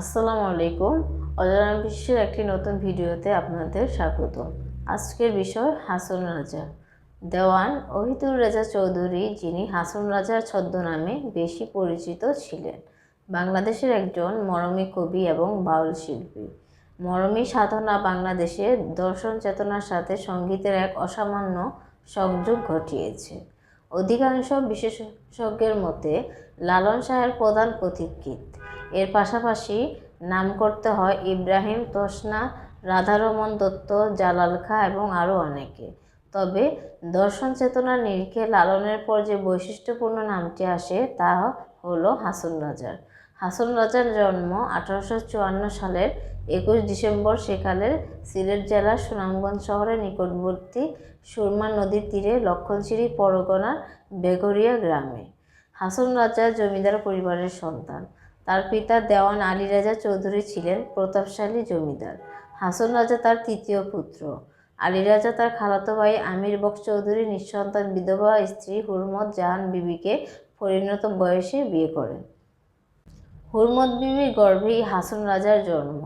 আসসালামু আলাইকুম। অজানা বিশ্বের একটি নতুন ভিডিওতে আপনাদের স্বাগত। আজকের বিষয় হাসন রাজা। দেওয়ান ওহিদুর রাজা চৌধুরী যিনি হাসন রাজার ছদ্মনামে বেশি পরিচিত ছিলেন। বাংলাদেশের একজন মরমী কবি এবং বাউল শিল্পী। মরমী সাধনা বাংলাদেশে দর্শন চেতনার সাথে সঙ্গীতের এক অসামান্য সংযোগ ঘটিয়েছে। অধিকাংশ বিশেষজ্ঞের মতে, লালন শাহের প্রধান পথিকৃৎ। এর পাশাপাশি নাম করতে হয় ইব্রাহিম, তোসনা, রাধারমন দত্ত, জালাল খা এবং আরও অনেকে। তবে দর্শন চেতনার নিরিখে লালনের পর যে বৈশিষ্ট্যপূর্ণ নামটি আসে তা হলো হাসন রাজার। হাসন রাজার জন্ম আঠারোশো চুয়ান্ন সালের একুশ ডিসেম্বর সেকালের সিলেট জেলার সুনামগঞ্জ শহরের নিকটবর্তী সুরমা নদীর তীরে লক্ষণশিরি পরগনার বেগরিয়া গ্রামে। হাসন রাজা জমিদার পরিবারের সন্তান। তার পিতা দেওয়ান আলী রাজা চৌধুরী ছিলেন প্রতাপশালী জমিদার। হাসন রাজা তার তৃতীয় পুত্র। আলী রাজা তার খালাতো ভাই আমির বক্স চৌধুরী, নিঃসন্তান বিধবা স্ত্রী হুরমত জাহান বিবিকে পরিণত বয়সে বিয়ে করেন। হুরমত বিবির গর্ভেই হাসন রাজার জন্ম।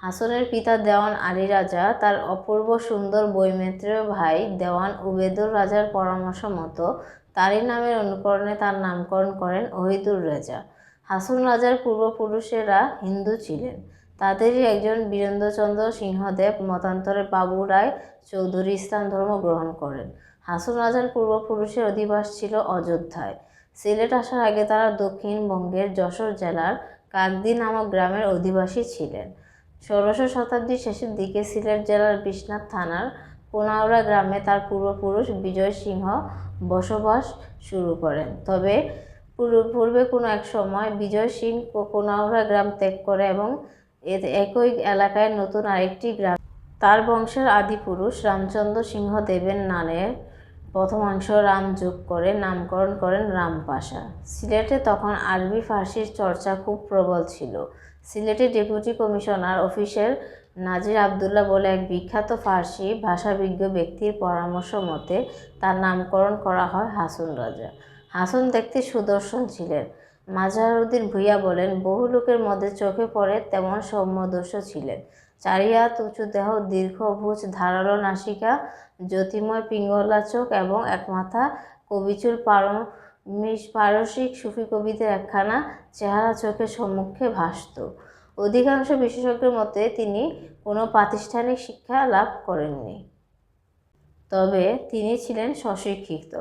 হাসনের পিতা দেওয়ান আলী রাজা তার অপূর্ব সুন্দর বৈমেত্রীয় ভাই দেওয়ান উবেদুর রাজার পরামর্শ মতো তারই নামের অনুকরণে তার নামকরণ করেন ওহিদুর রেজা। হাসন রাজার পূর্বপুরুষেরা হিন্দু ছিলেন। তাদেরই একজন বীরেন্দ্রচন্দ্র সিংহদেব মতান্তরে বাবু রায় চৌধুরী ইসলাম ধর্ম গ্রহণ করেন। হাসন রাজার পূর্বপুরুষের অধিবাস ছিল অযোধ্যায়। সিলেট আসার আগে তারা দক্ষিণবঙ্গের যশোর জেলার কাকদি নামক গ্রামের অধিবাসী ছিলেন। ষোড়শ শতাব্দীর শেষের দিকে সিলেট জেলার বিশ্বনাথ থানার কোনাউড়া গ্রামে তার পূর্বপুরুষ বিজয় সিংহ বসবাস শুরু করেন। তবে পূর্বে কোনো এক সময় বিজয় সিং কোনাউড়া গ্রাম ত্যাগ করে এবং একই এলাকায় নতুন আরেকটি গ্রাম। তার বংশের আদিপুরুষ রামচন্দ্র সিংহদেবের নামের প্রথমাংশ রাম যোগ করে নামকরণ করেন রামপাশা সিলেটে তখন আরবি ফার্সির চর্চা খুব প্রবল ছিল। সিলেটে ডেপুটি কমিশনার অফিসের নাজির আবদুল্লাহ বলে এক বিখ্যাত ফার্সি ভাষাবিজ্ঞ ব্যক্তির পরামর্শ মতে তার নামকরণ করা হয় হাসুন রাজা। হাসন দেখতে সুদর্শন ছিলেন। মাজারুদ্দিন ভূঁইয়া বলেন, বহু লোকের মধ্যে চোখে পড়ে তেমন সৌম্যদর্শ ছিলেন। চারি হাত উঁচু দেহ, দীর্ঘ ভুজ, ধারালো নাসিকা জ্যোতিময় পিঙ্গলা চোখ এবং এক মাথা কবিচুর পারমিশ পারসিক সুফি কবিদের একখানা চেহারা চোখের সম্মুখে ভাসত। অধিকাংশ বিশেষজ্ঞের মতে তিনি কোনো প্রাতিষ্ঠানিক শিক্ষা লাভ করেননি। তবে তিনি ছিলেন স্বশিক্ষিত।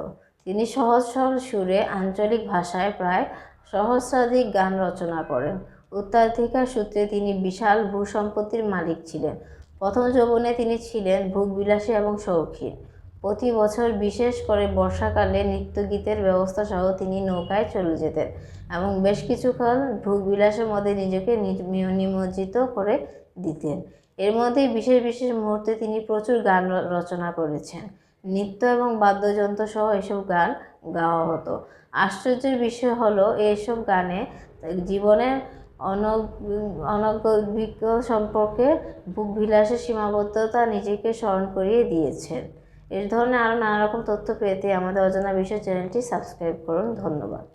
তিনি সহজ সরল সুরে আঞ্চলিক ভাষায় প্রায় সহস্রাধিক গান রচনা করেন। উত্তরাধিকার সূত্রে তিনি বিশাল ভূসম্পত্তির মালিক ছিলেন। প্রথম যৌবনে তিনি ছিলেন ভোগবিলাসী এবং শৌখিন। প্রতি বছর বিশেষ করে বর্ষাকালে নৃত্যগীতের ব্যবস্থা সহ তিনি নৌকায় চলে যেতেন এবং বেশ কিছুকাল ভোগবিলাসের মধ্যে নিজেকে নিমজ্জিত করে দিতেন। এর মধ্যেই বিশেষ বিশেষ মুহূর্তে তিনি প্রচুর গান রচনা করেছেন। নৃত্য এবং বাদ্যযন্ত্র সহ এসব গান গাওয়া হতো। আশ্চর্যের বিষয় হলো এইসব গানে জীবনের অনভিজ্ঞ সম্পর্কে বিলাসের সীমাবদ্ধতা নিজেকে স্মরণ করিয়ে দিয়েছেন এর ধরনের আরও নানা রকম তথ্য পেতে আমাদের অজানা বিষয় চ্যানেলটি সাবস্ক্রাইব করুন। ধন্যবাদ।